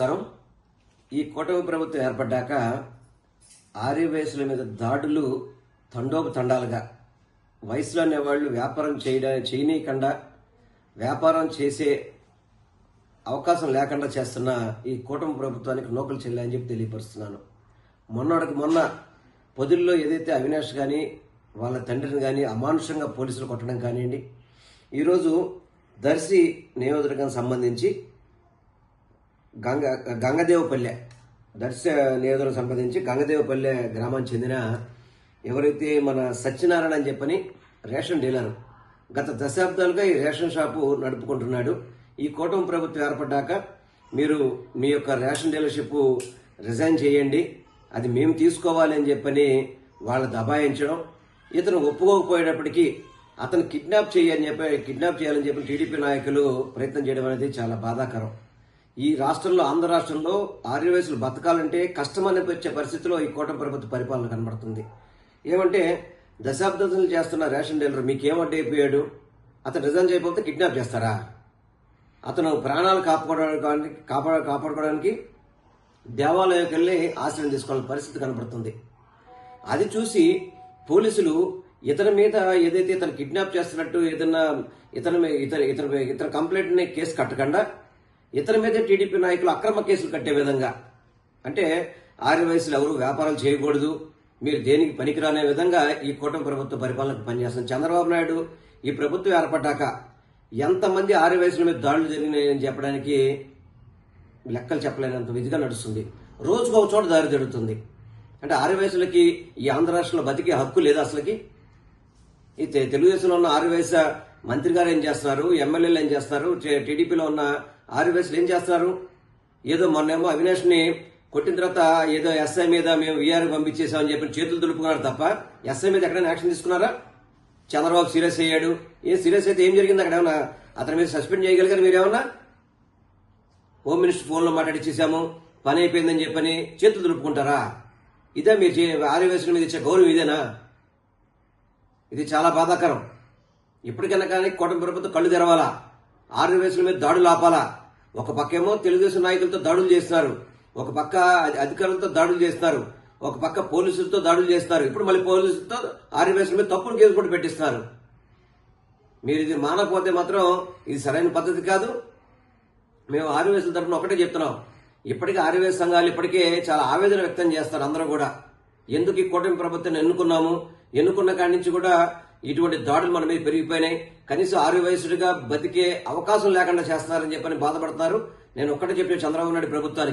నమస్కారం. ఈ కూటమి ప్రభుత్వం ఏర్పడ్డాక ఆర్యవయసుల మీద దాడులు తండోపు తండాలుగా వయసులో అనేవాళ్ళు వ్యాపారం చేయడానికి చేయనీయకుండా వ్యాపారం చేసే అవకాశం లేకుండా చేస్తున్న ఈ కూటమి ప్రభుత్వానికి నూకలు చెల్లాయని చెప్పి తెలియపరుస్తున్నాను. మొన్నటికి మొన్న పొదుల్లో ఏదైతే అవినాష్ కానీ వాళ్ళ తండ్రిని కానీ అమానుషంగా పోలీసులు కొట్టడం కానివ్వండి ఈరోజు దర్శి నియోజకవర్గానికి సంబంధించి గంగ గంగదేవపల్లె దర్శ నియోజకవర్గం సంప్రదించి గంగదేవపల్లె గ్రామానికి చెందిన ఎవరైతే మన సత్యనారాయణ అని చెప్పని రేషన్ డీలర్ గత దశాబ్దాలుగా ఈ రేషన్ షాపు నడుపుకుంటున్నాడు. ఈ కూటమి ప్రభుత్వం ఏర్పడ్డాక మీరు మీ యొక్క రేషన్ డీలర్షిప్ రిజైన్ చేయండి. అది మేము తీసుకోవాలి అని చెప్పని వాళ్ళ దబాయించడం ఇతను ఒప్పుకోకపోయేటప్పటికీ అతను కిడ్నాప్ చేయని చెప్పి కిడ్నాప్ చేయాలని చెప్పి టీడీపీ నాయకులు ప్రయత్నం చేయడం అనేది చాలా బాధాకరం. ఈ రాష్ట్రంలో ఆంధ్ర రాష్ట్రంలో ఆర్యవయసులు బతకాలంటే కష్టం అనిపించే పరిస్థితిలో ఈ కూటమి ప్రభుత్వ పరిపాలన కనబడుతుంది. ఏమంటే దశాబ్దాలు చేస్తున్న రేషన్ డీలర్ మీకేమడ్డైపోయాడు అతను రిజైన్ చేయకపోతే కిడ్నాప్ చేస్తారా? అతను ప్రాణాలు కాపాడుకోవడానికి కాపాడ కాపాడుకోవడానికి దేవాలయంకి వెళ్ళి ఆశ్రయం తీసుకోవాలని పరిస్థితి కనబడుతుంది. అది చూసి పోలీసులు ఇతని మీద ఏదైతే ఇతను కిడ్నాప్ చేస్తున్నట్టు ఏదన్నా ఇతని ఇతర ఇతర ఇతర కంప్లైంట్ని కేసు కట్టకుండా ఇతని మీద టీడీపీ నాయకులు అక్రమ కేసులు కట్టే విధంగా. అంటే ఆరు వయసులు ఎవరు వ్యాపారాలు చేయకూడదు మీరు దేనికి పనికిరానే విధంగా ఈ కూటమి ప్రభుత్వ పరిపాలనకు పనిచేస్తుంది చంద్రబాబు నాయుడు ఈ ప్రభుత్వం ఏర్పడ్డాక ఎంతమంది ఆరు వయసుల మీద దాడులు జరిగినాయని చెప్పడానికి లెక్కలు చెప్పలేనంత విధిగా నడుస్తుంది. రోజుకు ఒక చోట దారి జరుగుతుంది అంటే ఆరు వయసులకి ఈ ఆంధ్ర రాష్ట్రంలో బతికే హక్కు లేదా అసలుకి? ఈ తెలుగుదేశంలో ఉన్న ఆరు వయసు మంత్రి గారు ఏం చేస్తున్నారు ఎమ్మెల్యేలు ఏం చేస్తున్నారు టీడీపీలో ఉన్న ఆర్యవేశ్లు ఏం చేస్తున్నారు? ఏదో మొన్నేమో అవినాష్ని కొట్టిన తర్వాత ఏదో ఎస్ఐ మీద మేము వీఆర్ పంపించేసామని చెప్పి చేతులు దులుపుకున్నారు తప్ప ఎస్ఐ మీద ఎక్కడైనా యాక్షన్ తీసుకున్నారా? చంద్రబాబు సీరియస్ అయ్యాడు. ఏ సీరియస్ అయితే ఏం జరిగింది? అక్కడ ఏమన్నా అతని మీద సస్పెండ్ చేయగలిగారు మీరేమన్నా హోమ్ మినిస్టర్ ఫోన్లో మాట్లాడిచ్చేసాము పని అయిపోయిందని చెప్పని చేతులు దులుపుకుంటారా? ఇదే మీరు చే- మీద ఇచ్చే గౌరవం ఇదేనా? ఇది చాలా బాధాకరం. ఇప్పటికైనా కానీ కూటమి ప్రభుత్వం కళ్ళు తెరవాలా? ఆర్యవేశుల మీద దాడులు ఆపాలా? ఒక పక్కేమో తెలుగుదేశం నాయకులతో దాడులు చేస్తున్నారు ఒక పక్క అధికారులతో దాడులు చేస్తున్నారు ఒక పక్క పోలీసులతో దాడులు చేస్తున్నారు ఇప్పుడు మళ్ళీ పోలీసులతో ఆర్యవేశం మీద తప్పులు కేసు కూడా పెట్టిస్తున్నారు మీరు ఇది మానకపోతే మాత్రం ఇది సరైన పద్ధతి కాదు. మేము ఆర్యవేశం తరఫున ఒకటే చెప్తున్నాం. ఇప్పటికే ఆర్యవేశ సంఘాలు ఇప్పటికే చాలా ఆవేదన వ్యక్తం చేస్తారు అందరూ కూడా. ఎందుకు ఈ కూటమి ప్రభుత్వాన్ని ఎన్నుకున్నాము? ఎన్నుకున్న కాడి నుంచి కూడా ఇటువంటి దాడులు మన మీద పెరిగిపోయినాయి. కనీసం ఆరు వయసుడిగా బతికే అవకాశం లేకుండా చేస్తున్నారని చెప్పని బాధపడుతున్నారు. నేను ఒక్కటే చెప్పే చంద్రబాబు నాయుడు ప్రభుత్వానికి.